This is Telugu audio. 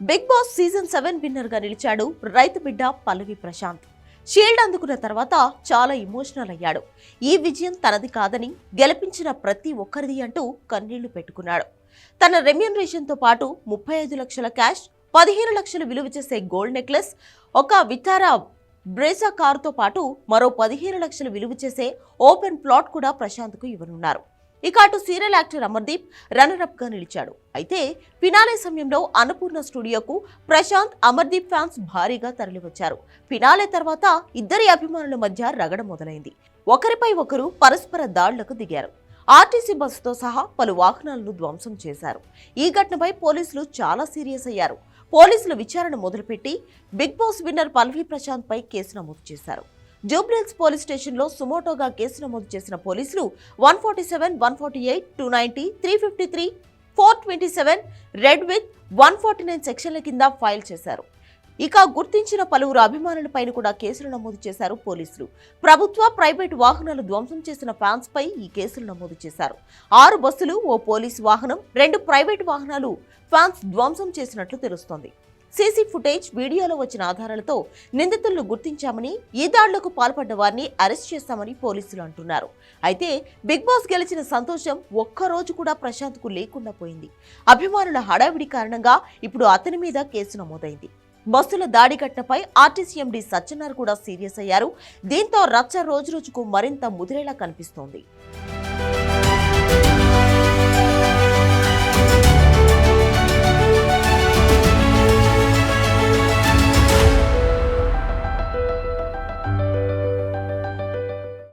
బిగ్ బాస్ సీజన్ సెవెన్ విన్నర్గా నిలిచాడు రైతు బిడ్డ పల్లవి ప్రశాంత్. షీల్డ్ అందుకున్న తర్వాత చాలా ఇమోషనల్ అయ్యాడు. ఈ విజయం తనది కాదని గెలిపించిన ప్రతి ఒక్కరిది అంటూ కన్నీళ్ళు పెట్టుకున్నాడు. తన రెమ్యునరేషన్తో పాటు ముప్పై ఐదు లక్షల క్యాష్ పదిహేను లక్షలు విలువ చేసే గోల్డ్ నెక్లెస్ ఒక వితారా బ్రేజా కారుతో పాటు మరో పదిహేను లక్షలు విలువ చేసే ఓపెన్ ప్లాట్ కూడా ప్రశాంత్కు ఇవ్వనున్నారు. ఇక అటు సీరియల్ యాక్టర్ అమర్దీప్ రన్నరప్గా నిలిచాడు. అయితే ఫినాలే సమయంలో అన్నపూర్ణ స్టూడియోకు ప్రశాంత్ అమర్దీప్ ఫ్యాన్స్ భారీగా తరలివచ్చారు. ఫినాలే తర్వాత ఇద్దరి అభిమానుల మధ్య రగడ మొదలైంది. ఒకరిపై ఒకరు పరస్పర దాడులకు దిగారు. ఆర్టీసీ బస్సుతో సహా పలు వాహనాలను ధ్వంసం చేశారు. ఈ ఘటనపై పోలీసులు చాలా సీరియస్ అయ్యారు. పోలీసులు విచారణ మొదలుపెట్టి Big Boss winner Pallavi Prashanth పై కేసు నమోదు చేశారు. జూబ్లీహిల్స్ పోలీస్ స్టేషన్లో సుమోటోగా కేసు నమోదు చేసిన పోలీసులు one forty seven one forty eight two ninety three fifty three four twenty seven read with one forty nine సెక్షన్ల కింద ఫైల్ చేశారు. ఇక గుర్తించిన పలువురు అభిమానులపైన కూడా కేసులు నమోదు చేశారు పోలీసులు. ప్రభుత్వ ప్రైవేటు వాహనాలు ధ్వంసం చేసిన ఫ్యాన్స్ పై ఈ కేసులు నమోదు చేశారు. ఆరు బస్సులు ఓ పోలీసు వాహనం రెండు ప్రైవేటు వాహనాలు ఫ్యాన్స్ ధ్వంసం చేసినట్లు తెలుస్తోంది. సీసీ ఫుటేజ్ వీడియోలో వచ్చిన ఆధారాలతో నిందితులను గుర్తించామని ఈ దాడులకు పాల్పడ్డ వారిని అరెస్ట్ చేస్తామని పోలీసులు అంటున్నారు. అయితే బిగ్ బాస్ గెలిచిన సంతోషం ఒక్క రోజు కూడా ప్రశాంత్కు లేకుండా పోయింది. అభిమానుల హడావిడి కారణంగా ఇప్పుడు అతని మీద కేసు నమోదైంది. బస్సుల దాడి ఘటనపై ఆర్టీసీ ఎండీ సత్యనారాయణ కూడా సీరియస్ అయ్యారు. దీంతో రచ్చ రోజు రోజుకు మరింత ముదిరేలా కనిపిస్తోంది.